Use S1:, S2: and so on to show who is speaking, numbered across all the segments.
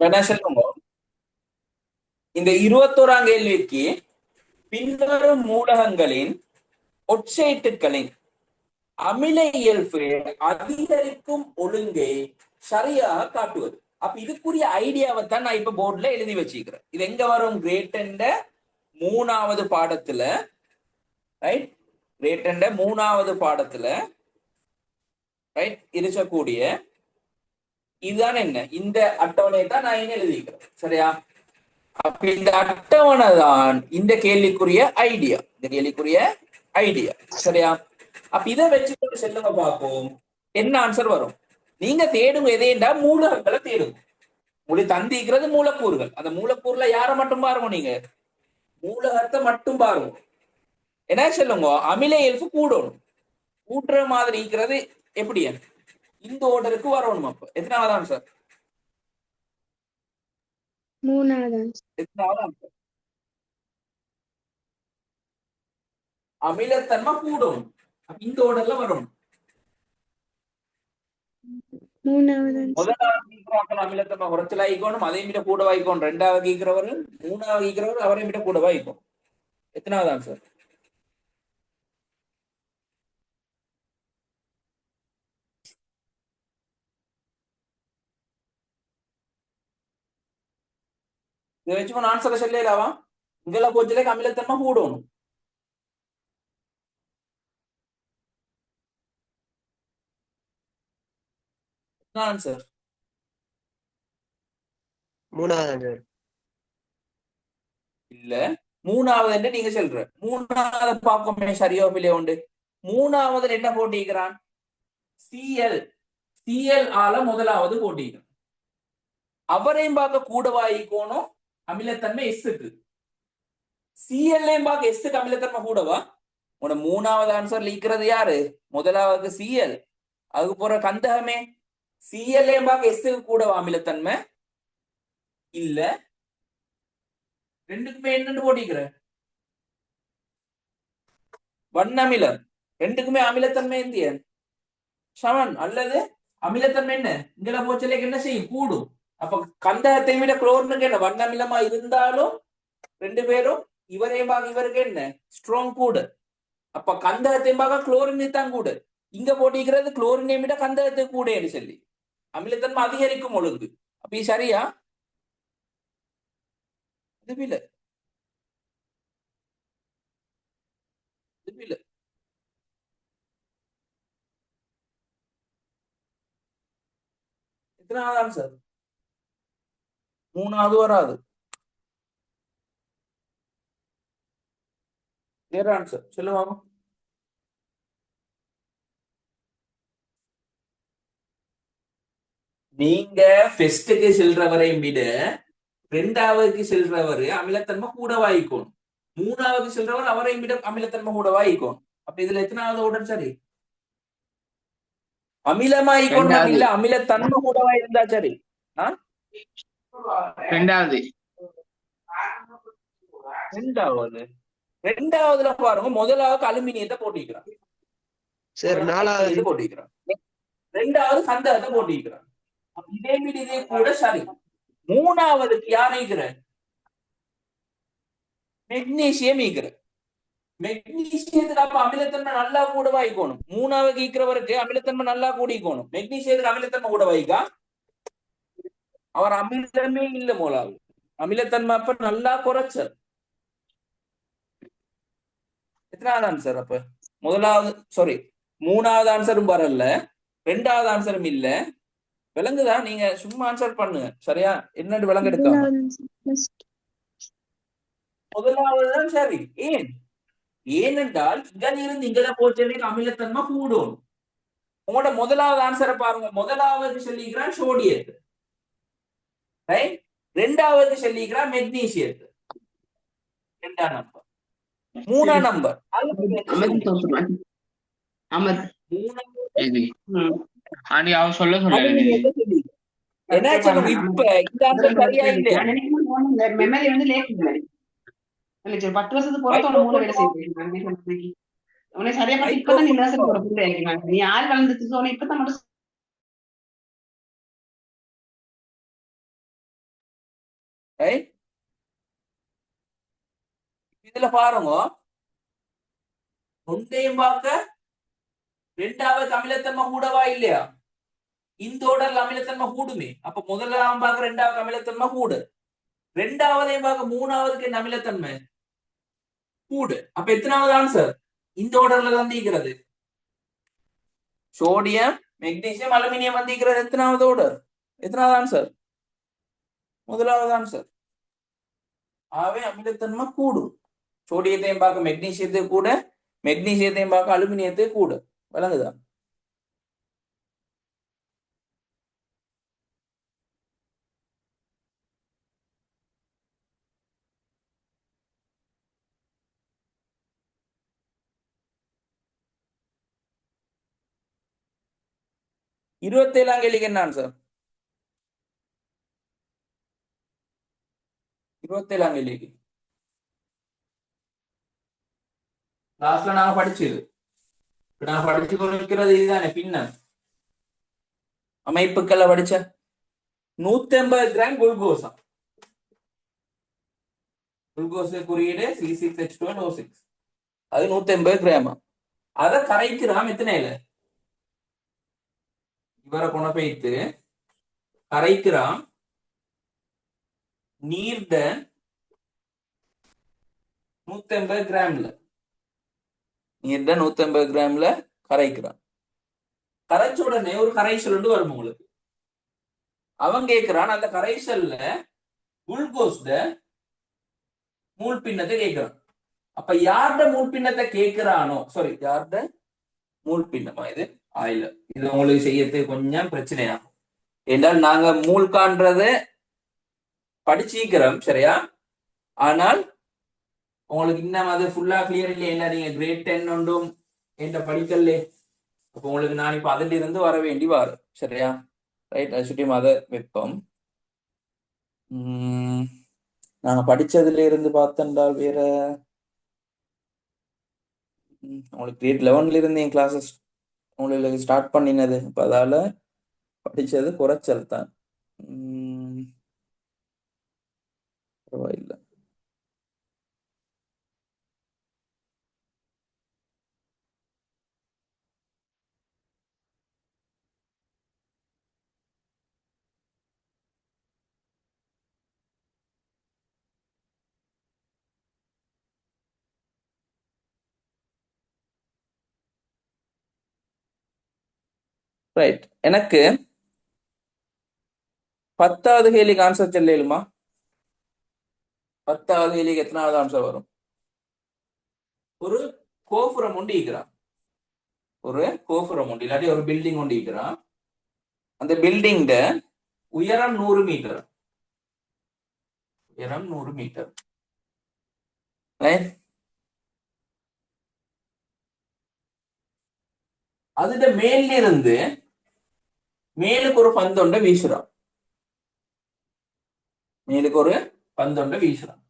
S1: என்ன சொல்லுங்க. இந்த இருபத்தோராம் கேள்விக்கு பின்வரும் மூலகங்களின் ஒட்சைட்டுகளின் அமில இயல்பு அதிகரிக்கும் ஒழுங்கை சரியாக காட்டுவது. அப்ப இதுக்குரிய ஐடியாவை தான் நான் இப்ப போர்டுல எழுதி வச்சுக்கிறேன் இது எங்க வரும்? கிரேட் மூணாவது பாடத்துல ரைட் கிரேட் மூணாவது பாடத்துல ரைட் இருக்கக்கூடிய இதுதான் என்ன? இந்த அட்டவணையை தான் நான் என்ன எழுதிக்கிறேன் சரியா? அப்ப இந்த அட்டவணை தான் இந்த கேள்விக்குரிய ஐடியா இந்த கேள்விக்குரிய ஐடியா சரியா? அப்ப இதை வச்சுக்கொண்டு செல்லுங்க பார்ப்போம். என்ன ஆன்சர் வரும்? நீங்க தேடுங்க எதையண்டா மூலகங்களை தேடுங்க. மொழி தந்திக்கிறது மூலக்கூறுகள். அந்த மூலக்கூறுல யாரை மட்டும் பாருங்க நீங்க? மூலகத்தை மட்டும் பாருங்க. என்ன சொல்லுங்க? அமில இயல்பு கூடணும். கூட்டுற மாதிரி இருக்கிறது எப்படி? இந்த ஓர்டருக்கு வரணும் அப்ப. எத்தனாவது ஆன்சர்
S2: மூணாவது
S1: எத்தனாவது ஆன்சர் அமிலத்தன்மை கூடும். இந்த ஓர்டர்ல வரணும்
S2: மூணாவது
S1: முதலாவது அமிலத்தன்மை. குறைச்சல் ஆயிக்கணும் அதை விட கூட வாய்க்கணும் ரெண்டாவது கீக்கிறவர் மூணாவது கீக்கிறவர் அவரை விட கூட வாய்க்கும் எத்தனாவது ஆன்சர் இதை வச்சுக்கணும் ஆன்சரை சொல்லலாவா இங்கெல்லாம் போச்சுலே அமிலத்தன்மை கூடணும் ஆன்சர்
S3: மூணாவது
S1: இல்ல மூணாவது நீங்க சொல்ற மூணாவது பார்ப்போமே சரியோ இல்லையோ உண்டு மூணாவதுல என்ன போட்டிக்கிறான் சிஎல் சிஎல் ஆல முதலாவது போட்டிக்கிறான் அவரையும் பார்க்க கூடவாயிக்கோணும் அமிலத்தன்மை எஸ்ஸுக்கு சிஎல்லையும் பார்க்க எஸ்ஸுக்கு அமிலத்தன்மை கூடவா? உன மூணாவது ஆன்சர் லீக்கிறது யாரு? முதலாவது சிஎல் அதுக்கு போற கந்தகமே? சிஎல்லையும் பார்க்க எஸ்ஸுக்கு கூடவா அமிலத்தன்மை? இல்ல. ரெண்டுக்குமே என்னன்னு போட்டிக்கிற வண்ணமிலம் ரெண்டுக்குமே அமிலத்தன்மை இந்திய சமன். அல்லது அமிலத்தன்மை என்ன? இங்கெல்லாம் போச்சலேக்கு என்ன செய்யும்? கூடும். அப்ப கந்தகத்தை விட குளோர்னுக்கு என்ன? வண்ணமிலமா இருந்தாலும் ரெண்டு பேரும் இவரையும் இவருக்கு என்ன? ஸ்ட்ராங் கூட. அப்ப கந்தகத்தையும் பார்க்க குளோரின் தான் கூடு. இங்க போட்டிக்கிறது குளோரினை விட கந்தகத்தை கூடன்னு சொல்லி. அமிலத்தன்மை அதிகரிக்கும் ஒழுங்கு. அப்ப சரியா? இது இல்ல இது சார்? மூணாவது வராது. வேற ஆன்சர் சொல்லுவாங்க நீங்க ஃபெஸ்ட்டுக்கு செல்றவரையும் விட ரெண்டாவதுக்கு செல்றவர் அமிலத்தன்மை கூட வாய்க்கணும் மூணாவது செல்றவர் அவரையும் விட அமிலத்தன்மை கூட வாய்க்கணும் அப்ப இதுல எத்தனாவது உடன் சரி? அமிலமாயிக்கணும். இல்ல அமிலத்தன்மை கூடவா இருந்தா சரி?
S4: ரெண்டாவது.
S1: ரெண்டாவது. ரெண்டாவதுல பாருங்க முதலாவது அலுமினியத்தை போட்டிக்கிறான்
S3: சார் நாலாவது.
S1: இது போட்டிக்கிறான் ரெண்டாவது கந்தகத்தை போட்டிக்கிறான் அப்ப இதே மீது இதே கூட சரி. மூணாவதுக்கு யார் ஈக்கிற மெக்னீசியம் ஈக்கிற மெக்னீசியத்துக்கு அப்ப அமிலத்தன்மை நல்லா கூட வாய்க்கணும். மூணாவது ஈக்கிறவருக்கு அமிலத்தன்மை நல்லா கூடிக்கணும். மெக்னீசியத்துக்கு அமிலத்தன்மை கூட வாய்க்கா? அவர் அமிலமே இல்ல மூலாவு அமிலத்தன்மை அப்ப நல்லா குறைச்சல் எத்தனாவது ஆன்சர் அப்ப? முதலாவது சாரி மூணாவது ஆன்சரும் வரல. ரெண்டாவது ஆன்சரும் இல்ல. விளங்குதா? நீங்க சும்மா ஆன்சர் பண்ணுங்க. சரியா? என்னன்னு விளங்கெடுக்காம முதலாவது தான் சரி. ஏன்? ஏனென்றால் இங்க இருந்து இங்கத போச்சே அமிலத்தன்மை கூடும். உங்களோட முதலாவது ஆன்சரை பாருங்க. முதலாவது சொல்லிக்கிறான் சோடியத்து ரைட் ரெண்டாவது சொல்லிக்கிறான் மெக்னீசியத்து ரெண்டாம் நம்பர் மூணாம் நம்பர்
S5: பத்து வருஷத்துக்கு பொறுத்த மூணு வேலை உனக்கு சரியா இப்பதான் நீ யார் வளர்ந்துச்சு இப்பதான் மட்டும்
S1: ரைட் இதுல பாருங்க. ஒன்றையும் பார்க்க ரெண்டாவது அமிலத்தன்மை கூடவா இல்லையா? இந்த ஓடர்ல அமிலத்தன்மை கூடுமே. அப்ப முதலாம் பார்க்க ரெண்டாவது அமிலத்தன்மை கூடு. ரெண்டாவதையும் பார்க்க மூணாவதுக்கு என்ன அமிலத்தன்மை? கூடு. அப்ப எத்தனாவது ஆன்சர் இந்த ஓடர்ல வந்திருக்கிறது சோடியம் மெக்னீசியம் அலுமினியம் வந்திருக்கிறது எத்தனாவது ஓடர் எத்தனாவது ஆன்சர் முதலாவது ஆன்சர் ஆகவே அமிலத்தன்மை கூடும் சோடியத்தையும் பார்க்க மெக்னீசியத்தை கூட மெக்னீசியத்தையும் பார்க்க அலுமினியத்தை கூட. விளங்குதா? இருபத்தேழாம் கேள்விக்கு என்ன ஆன்சர் இருபத்தேழாம் கேள்விக்கு லாஸ்ட்ல நாங்க படிச்சது நான் படிச்சு கொண்டிருக்கிறது இதுதானே பின்னர் அமைப்புக்கள்ல படிச்ச நூத்தி ஐம்பது கிராம் குளுக்கோஸா குளுக்கோஸ் குறியீடு C six H twelve O six அது நூத்தி ஐம்பது கிராம் அதை கரைக்கிறாம் எத்தனையில இவரை கொண்டு போய்த்து கரைக்கிறான் நீர் நூத்தி ஐம்பது கிராம்ல. நீர்த நூத்தி ஐம்பது கிராம்ல கரைக்கிறான் கரைச்ச உடனே ஒரு கரைசல் வரும் உங்களுக்கு? அவன் கேட்கிறான் அந்த கரைசல்ல குளுக்கோஸ் மூல் பின்னத்தை கேட்கிறான் அப்ப யார்ட மூல் பின்னத்தை கேட்கிறானோ சாரி யார்ட? மூல் பின்னமா இது? ஆயில இது உங்களுக்கு செய்யறதுக்கு கொஞ்சம் பிரச்சனையாகும். என்றால் நாங்க மூல் படிச்சிக்கிறோம் சரியா? ஆனால் உங்களுக்கு இன்னும் அது ஃபுல்லா கிளியர் இல்லையா என்ன நீங்க கிரேட் டென் ஒன்றும் என்ற படிக்கலே அப்போ உங்களுக்கு நான் இப்ப அதுல இருந்து வர வேண்டி வரும் சரியா? ரைட் அது சுட்டி மத வெப்பம். உம் நாங்க படிச்சதுல இருந்து பார்த்தென்றால் வேற உங்களுக்கு கிரேட் லெவன்ல இருந்து என் கிளாஸஸ் உங்களுக்கு ஸ்டார்ட் பண்ணினது. அப்ப அதால படிச்சது குறைச்சல் தான். ரைட் எனக்கு பத்தாவது கேலிக்கு ஆன்சர் சொல்லலுமா பத்தாவது கேலிக்கு எத்தனாவது ஆன்சர் வரும்? ஒரு கோபுரம் ஒண்டி இருக்கிறான். ஒரு கோபுரம் ஒண்டி இல்லாட்டி ஒரு பில்டிங் ஒண்டி இருக்கிறான். அந்த பில்டிங்க உயரம் நூறு மீட்டர் உயரம் நூறு மீட்டர் ரைட் அதுட மேல இருந்து மேலுக்கு ஒரு பந்தொண்ட வீசுறான் மேலுக்கு ஒரு பந்தொண்ட வீசுறான்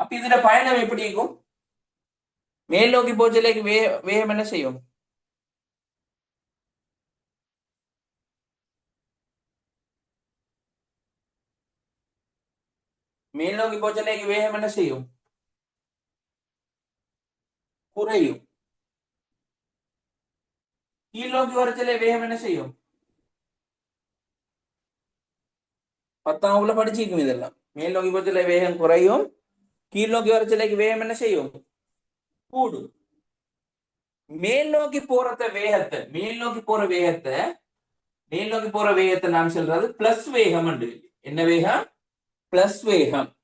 S1: அப்ப இதுல பயணம் எப்படி இருக்கும் மேல் நோக்கி போச்சலேக்கு வே வேகம் என்ன செய்யும் மேல் நோக்கி போச்சலேக்கு வேகம் என்ன செய்யும் குறையும் கீழ்நோக்கி வேகம் என்ன செய்யும்? பத்தாம் வகுப்புல படிச்சிருக்கும் இதெல்லாம். மேல் நோக்கி போச்சல வேகம் குறையும். கீழ் நோக்கி வரச்சலைக்கு வேகம் என்ன செய்யும்? கூடும். மேல் நோக்கி போறத வேகத்தை மேல் நோக்கி போற வேகத்தை மேல் நோக்கி போற வேகத்தை நாம் சொல்றது பிளஸ் வேகம் என்ன வேகம்? பிளஸ் வேகம்.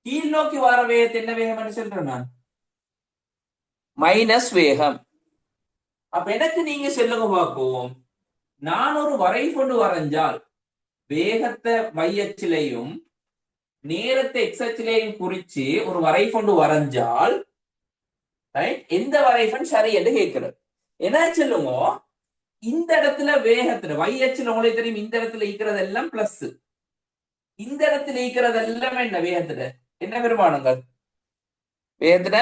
S1: கீழ் நோக்கி வர வேகத்தை என்ன வேகம் என்று சொல்றேன் நான். மைனஸ் வேகம். அப்ப எனக்கு நீங்க சொல்லுங்க பார்ப்போம் நான் ஒரு வரைபொண்டு வரைஞ்சால் வேகத்தை வையச்சிலையும் நேரத்தை எக்ஸச்சிலையும் குறிச்சு ஒரு வரைபொண்டு வரைஞ்சால் எந்த வரைபன் சரி என்று கேட்கிறது. என்ன சொல்லுங்க? இந்த இடத்துல வேகத்துல வை அச்சுல உங்களுக்கு தெரியும் இந்த இடத்துல இருக்கிறது எல்லாம் பிளஸ் இந்த இடத்துல இருக்கிறது எல்லாம் என்ன? வேகத்துல. என்ன பெருமானங்கள் வேகத்துல?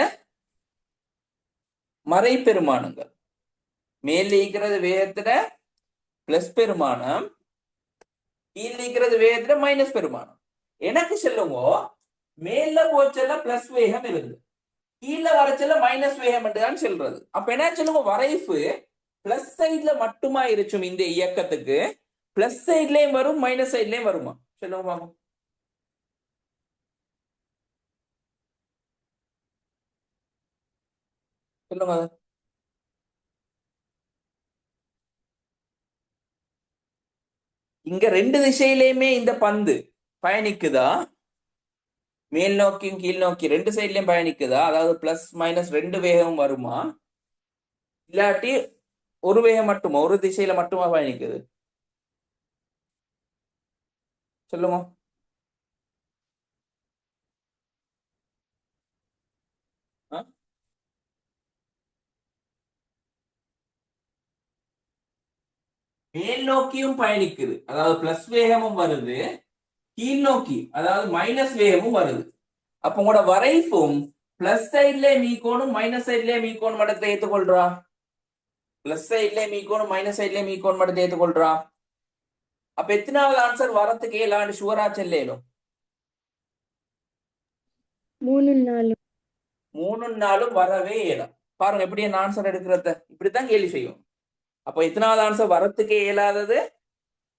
S1: மறை பெருமானங்கள் மேல் இருக்கிறது வேகத்துல பிளஸ் பெருமானம் கீழ் இருக்கிறது வேகத்துல மைனஸ் பெருமானம். எனக்கு சொல்லுங்க மேல போச்சல பிளஸ் வேகம் இருக்குது. கீழே வரச்சல மைனஸ் வேகம் தான் சொல்றது. அப்ப என்ன சொல்லுங்க வரைவு பிளஸ் சைட்ல மட்டுமா இருக்கும் இந்த இயக்கத்துக்கு? பிளஸ் சைட்லயும் வரும் மைனஸ் சைட்லயும் வருமா? சொல்லுங்க பாப்போம் சொல்லுங்க. இங்க ரெண்டு திசையிலையுமே இந்த பந்து பயணிக்குதா? மேல் நோக்கியும் கீழ் நோக்கி ரெண்டு சைட்லயும் பயணிக்குதா? அதாவது பிளஸ் மைனஸ் ரெண்டு வேகம் வருமா? இல்லாட்டி ஒரு வேகம் மட்டுமா? ஒரு திசையில மட்டுமா பயணிக்குது? சொல்லுமா? மேல் நோக்கியும் பயணிக்குது. அதாவது பிளஸ் வேகமும் வருது. கீழ் நோக்கி அதாவது மைனஸ் வேகமும் வருது. அப்ப உங்களோட வரைஃபும் பிளஸ் சைட்ல மீக்கோணும் மைனஸ் சைட்ல மீக்கோணும் மடத்தை ஏத்துக்கொள்றா பிளஸ் சைட்ல மீக்கோணும் மைனஸ் சைட்ல மீக்கோணும் மடத்தை ஏத்துக்கொள்றா அப்ப எத்தனாவது ஆன்சர் வரத்துக்கு இல்லாண்டு ஷுவரா செல்லேனும்
S2: மூணு நாலு.
S1: மூணு நாளும் வரவே இயலும் பாருங்க எப்படி ஆன்சர் எடுக்கிறத. இப்படித்தான் கேள்வி செய்யும். அப்ப எத்தனாவது ஆன்சர் வரத்துக்கே இயலாதது?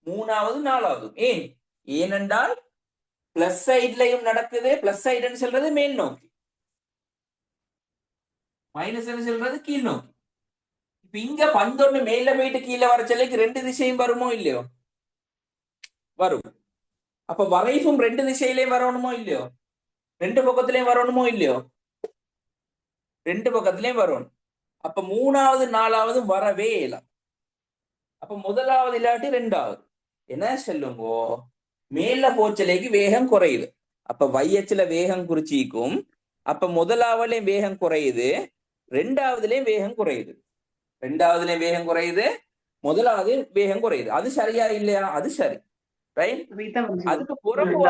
S1: மூணாவது நாலாவது. ஏன்? ஏனென்றால் பிளஸ் சைட்லயும் நடக்குது பிளஸ் சைடுன்னு சொல்றது மேல் நோக்கி. மைனஸ் சொல்றது கீழ் நோக்கி. இப்ப இங்க பந்தொன்னு மேல போயிட்டு கீழே வர சொல்லிக்கு ரெண்டு திசையும் வருமோ இல்லையோ? வரும். அப்ப வரைஃபும் ரெண்டு திசையிலையும் வரணுமோ இல்லையோ? ரெண்டு பக்கத்திலையும் வரணுமோ இல்லையோ? ரெண்டு பக்கத்திலையும் வரணும் அப்ப மூணாவது நாலாவது வரவே இல்லை அப்ப முதலாவது இல்லாட்டி ரெண்டாவது. என்ன சொல்லுங்கோ? மேல போச்சலைக்கு வேகம் குறையுது. அப்ப வையச்சுல வேகம் குறிச்சிக்கும். அப்ப முதலாவதுலயும் வேகம் குறையுது. ரெண்டாவதுலயும் வேகம் குறையுது. ரெண்டாவதுலயும் வேகம் குறையுது. முதலாவது வேகம் குறையுது. அது சரியா இல்லையா? அது சரி. அதுக்கு புறம்பு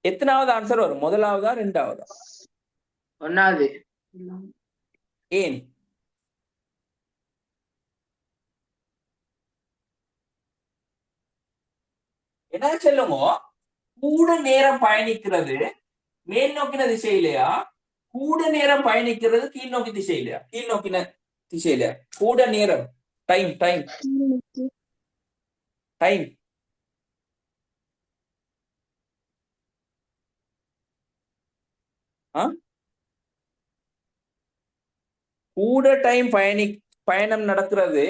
S1: எத்தனாவது ஆன்சர் வரும்? முதலாவதா ரெண்டாவதா?
S4: ஒன்னாவது.
S1: ஏன்? என்ன சொல்லுங்க? கூட நேரம் பயணிக்கிறது. மேல் நோக்கின திசையிலையா? கூட நேரம் பயணிக்கிறது கீழ் நோக்கி திசையிலையா? கீழ் நோக்கின திசையிலையா கூட நேரம். டைம் டைம் டைம் கூட டைம் பயணி பயணம் நடக்கிறது.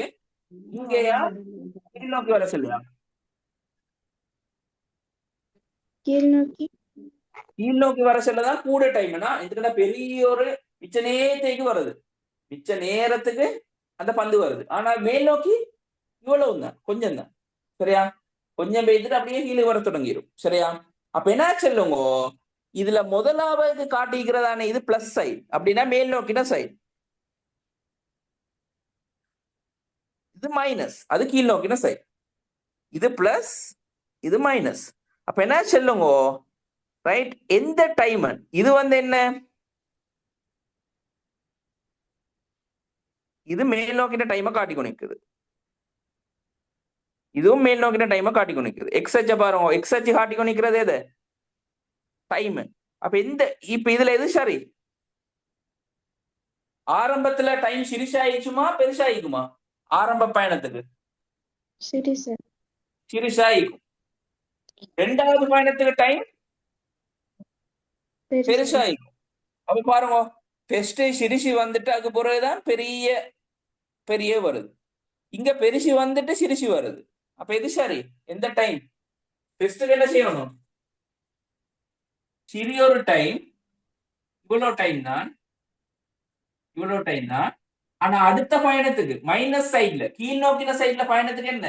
S1: இங்கேயா? கீழ் நோக்கி வர சொல்லுயா
S2: கீழ் நோக்கி
S1: கீழ் நோக்கி வர சொல்லதான் கூட டைம்னா இதுக்குன்னா பெரிய ஒரு மிச்ச நேரத்துக்கு வருது மிச்ச நேரத்துக்கு அந்த பந்து வருது. ஆனா மேல் நோக்கி இவ்வளவு தான் கொஞ்சம் தான் சரியா? கொஞ்சம் பெய்துட்டு அப்படியே கீழே வர தொடங்கிடும் சரியா? அப்ப என்ன சொல்லுங்க? இதுல முதலாவது காட்டிக்கிறதான இது பிளஸ் சைட் அப்படின்னா மேல் நோக்கின சைட் இது மைனஸ் அது கீழ் நோக்கின சைட் இது பிளஸ் இது மைனஸ் அப்ப என்ன சொல்லுங்க? ரைட் எந்த டைம் இது வந்து என்ன? இது மேல் நோக்கின டைமை காட்டி கொண்டிருக்குது. இதுவும் மேல் நோக்கின டைமை காட்டி கொண்டிருக்குது. எக்ஸ் அச்ச பாருங்க. எக்ஸ் அச்சு காட்டி கொண்டிருக்கிறது எது? டைம் அப்ப எந்த இப்ப இதுல எது சரி? ஆரம்பத்துல டைம் சிறுசாயிச்சுமா பெருசாயிக்குமா? ஆரம்ப பயணத்துக்கு. சிறுசாயிக்கும். ரெண்டாவது பயணத்துக்கு டைம் பெருசாயிக்கும் அப்ப பாருங்க ஃபர்ஸ்ட் சிரிசி வந்துட்டு அதுக்கு பிறகுதான் பெரிய பெரிய வருது. இங்க பெருசி வந்துட்டு சிரிசி வருது. அப்ப எது சரி? எந்த டைம் ஃபர்ஸ்ட்டுக்கு என்ன செய்யணும்? சிறிய ஒரு டைம் இவ்வளவு டைம் தான் இவ்வளவு டைம் தான். ஆனா அடுத்த பயணத்துக்கு மைனஸ் சைட்ல கீழ் நோக்கின சைட்ல பயணத்துக்கு என்ன?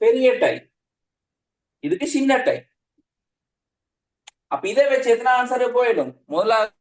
S1: பெரிய டை இதுக்கு சின்ன டை அப்ப இதை வச்சு எத்தனை ஆன்சர் போயிடும்? முதலாவது